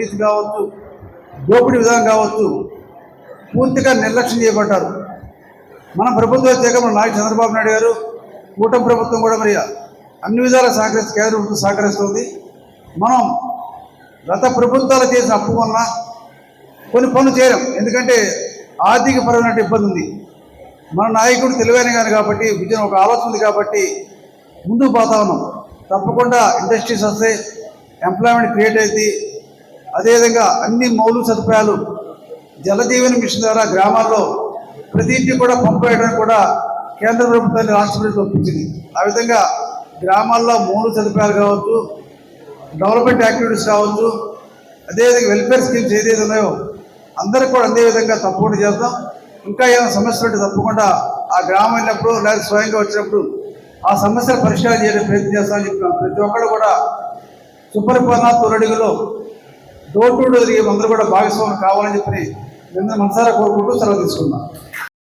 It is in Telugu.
అవినీతి కావచ్చు దోపిడీ విధానం కావచ్చు పూర్తిగా నిర్లక్ష్యం చేయబడ్డారు. మన ప్రభుత్వం వచ్చాక మన నాయకు చంద్రబాబు నాయుడు గారు కూటమి ప్రభుత్వం కూడా మరి అన్ని విధాల సహకరిస్తూ కేంద్ర ప్రభుత్వం సహకరిస్తుంది. మనం గత ప్రభుత్వాలు చేసిన అప్పు వలన కొన్ని పనులు చేయడం ఎందుకంటే ఆర్థిక పరమైన ఇబ్బంది ఉంది. మన నాయకుడు తెలివైన కానీ కాబట్టి విజయం ఒక ఆలోచన ఉంది కాబట్టి ముందుకు పోతా ఉన్నాం. తప్పకుండా ఇండస్ట్రీస్ వస్తే ఎంప్లాయ్మెంట్ క్రియేట్ అవుతుంది అదేవిధంగా అన్ని మౌలిక సదుపాయాలు జలజీవన మిషన్ ద్వారా గ్రామాల్లో ప్రతి ఇంటికి కూడా పంపేయడానికి కూడా కేంద్ర ప్రభుత్వాన్ని రాష్ట్ర ప్రభుత్వం ఒప్పించింది. ఆ విధంగా గ్రామాల్లో మౌలిక సదుపాయాలు కావచ్చు డెవలప్మెంట్ యాక్టివిటీస్ కావచ్చు అదేవిధంగా వెల్ఫేర్ స్కీమ్స్ ఏదైతే ఉన్నాయో అందరికి కూడా అందే విధంగా తప్పకుండా చేద్దాం ఇంకా ఏమైనా సమస్యలు ఉంటే తప్పకుండా ఆ గ్రామం వెళ్ళినప్పుడు లేదా స్వయంగా వచ్చినప్పుడు ఆ సమస్యలు పరిష్కారం చేయడానికి ప్రయత్నం చేస్తామని చెప్పిన ప్రతి ఒక్కరు కూడా సుపరిపాలన తొలడుగులో డోర్ టు డోర్ అందరూ కూడా భాగస్వామి కావాలని చెప్పి నిన్న మనసారా కోరుకుంటూ సెలవు తీసుకున్నాం.